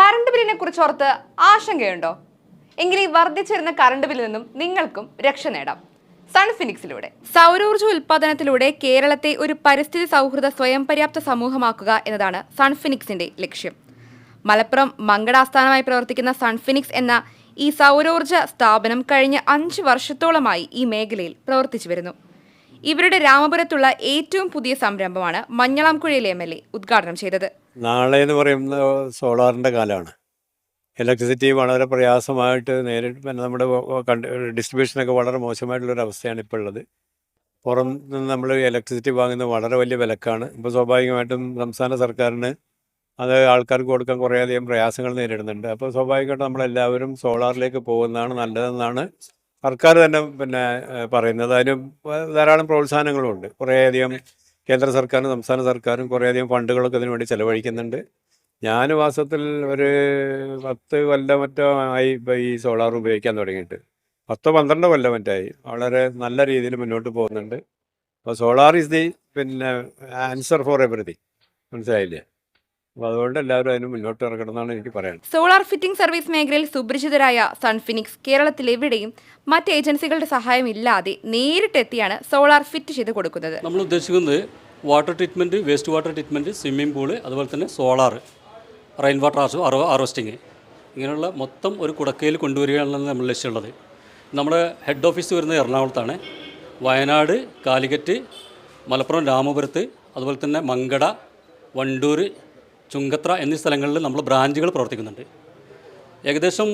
Current ബില്ലിനെ കുറിച്ച് ഓർത്ത് ആശങ്കയുണ്ടോ? എങ്കിൽ ഈ വർദ്ധിച്ചിരുന്ന കറണ്ട് ബില്ലിൽ നിന്നും നിങ്ങൾക്കും രക്ഷ നേടാം. സൺഫിനിക്സിലൂടെ സൗരോർജ ഉൽപാദനത്തിലൂടെ കേരളത്തെ ഒരു പരിസ്ഥിതി സൗഹൃദ സ്വയം പര്യാപ്ത സമൂഹമാക്കുക എന്നതാണ് സൺഫിനിക്സിന്റെ ലക്ഷ്യം. മലപ്പുറം മങ്കട ആസ്ഥാനമായി പ്രവർത്തിക്കുന്ന സൺഫിനിക്സ് എന്ന ഈ സൗരോർജ സ്ഥാപനം കഴിഞ്ഞ അഞ്ച് വർഷത്തോളമായി ഈ മേഖലയിൽ പ്രവർത്തിച്ചു വരുന്നു. ഇവരുടെ രാമപുരത്തുള്ള ഏറ്റവും പുതിയ സംരംഭമാണ് മഞ്ഞളാംകുഴയിലെ എം എൽ എ ഉദ്ഘാടനം ചെയ്തത്. നാളെ എന്ന് പറയുന്ന സോളാറിന്റെ കാലമാണ് ഇലക്ട്രിസിറ്റി വളരെ പ്രയാസമായിട്ട് നേരിട്ട് പിന്നെ നമ്മുടെ ഡിസ്ട്രിബ്യൂഷനൊക്കെ വളരെ മോശമായിട്ടുള്ളൊരു അവസ്ഥയാണ് ഇപ്പോൾ ഉള്ളത്. പുറം നിന്ന് നമ്മൾ ഇലക്ട്രിസിറ്റി വാങ്ങുന്നത് വളരെ വലിയ വിലക്കാണ്. ഇപ്പോൾ സ്വാഭാവികമായിട്ടും സംസ്ഥാന സർക്കാരിന് അത് ആൾക്കാർക്ക് കൊടുക്കാൻ കുറേയധികം പ്രയാസങ്ങൾ നേരിടുന്നുണ്ട്. അപ്പോൾ സ്വാഭാവികമായിട്ടും നമ്മളെല്ലാവരും സോളാറിലേക്ക് പോകുന്നതാണ് നല്ലതെന്നാണ് സർക്കാർ തന്നെ പിന്നെ പറയുന്നത്. അതിന് ധാരാളം പ്രോത്സാഹനങ്ങളുണ്ട്. കുറേയധികം കേന്ദ്ര സർക്കാരും സംസ്ഥാന സർക്കാരും കുറേയധികം ഫണ്ടുകളൊക്കെ ഇതിനു വേണ്ടി ചെലവഴിക്കുന്നുണ്ട്. ഞാൻ മാസത്തിൽ ഒരു പത്ത് കൊല്ലം മറ്റോ ആയി ഇപ്പോൾ ഈ സോളാർ ഉപയോഗിക്കാൻ തുടങ്ങിയിട്ട്. പത്തോ പന്ത്രണ്ടോ കൊല്ലം മറ്റായി വളരെ നല്ല രീതിയിൽ മുന്നോട്ട് പോകുന്നുണ്ട്. അപ്പോൾ സോളാർ ഇസ് ദി പിന്നെ ആൻസർ ഫോർ എവറിഥിങ്. മനസ്സിലായില്ലേ? അപ്പോൾ അതുകൊണ്ട് എല്ലാവരും അതിന് മുന്നോട്ട് എന്നാണ് എനിക്ക് പറയാൻ സോളാർ ഫിറ്റിംഗ് സർവീസ് മേഖലയിൽ സുപരിചിതരായ സൺഫിനിക്സ് കേരളത്തിൽ എവിടെയും മറ്റ് ഏജൻസികളുടെ സഹായം ഇല്ലാതെ നേരിട്ടെത്തിയാണ് സോളാർ ഫിറ്റ് ചെയ്ത് കൊടുക്കുന്നത്. നമ്മൾ ഉദ്ദേശിക്കുന്നത് water treatment waste water treatment swimming pool അതുപോലെ തന്നെ സോളാർ റെയിൻ വാട്ടർ ഹാർവസ്റ്റിങ് ഇങ്ങനെയുള്ള മൊത്തം ഒരു കുടക്കയിൽ കൊണ്ടുവരികയാണെന്നാണ് നമ്മൾ ലക്ഷ്യമുള്ളത് നമ്മുടെ ഹെഡ് ഓഫീസ് വരുന്നത് എറണാകുളത്താണ്. വയനാട് കാലിക്കറ്റ് മലപ്പുറം രാമപുരത്ത് അതുപോലെ തന്നെ മങ്കട വണ്ടൂർ ചുങ്കത്ര എന്നീ സ്ഥലങ്ങളിൽ നമ്മൾ ബ്രാഞ്ചുകൾ പ്രവർത്തിക്കുന്നുണ്ട്. ഏകദേശം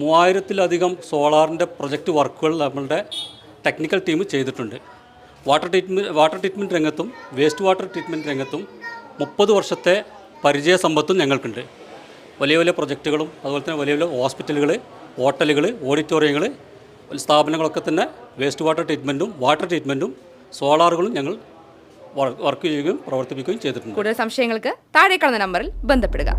മൂവായിരത്തിലധികം സോളാറിന്റെ പ്രൊജക്റ്റ് വർക്കുകൾ നമ്മളുടെ ടെക്നിക്കൽ ടീം ചെയ്തിട്ടുണ്ട്. വാട്ടർ ട്രീറ്റ്മെന്റ് വാട്ടർ ട്രീറ്റ്മെന്റ് രംഗത്തും വേസ്റ്റ് വാട്ടർ ട്രീറ്റ്മെന്റ് രംഗത്തും മുപ്പത് വർഷത്തെ പരിചയ സമ്പത്തും ഞങ്ങൾക്കുണ്ട്. വലിയ വലിയ പ്രൊജക്റ്റുകളും അതുപോലെ തന്നെ വലിയ വലിയ ഹോസ്പിറ്റലുകൾ ഹോട്ടലുകൾ ഓഡിറ്റോറിയങ്ങൾ സ്ഥാപനങ്ങളൊക്കെ തന്നെ വേസ്റ്റ് വാട്ടർ ട്രീറ്റ്മെന്റും വാട്ടർ ട്രീറ്റ്മെന്റും സോളാറുകളും ഞങ്ങൾ വർക്ക് ചെയ്യുകയും പ്രവർത്തിപ്പിക്കുകയും ചെയ്തിട്ടുണ്ട്. കൂടുതൽ സംശയങ്ങൾക്ക് താഴെ കാണുന്ന നമ്പറിൽ ബന്ധപ്പെടുക.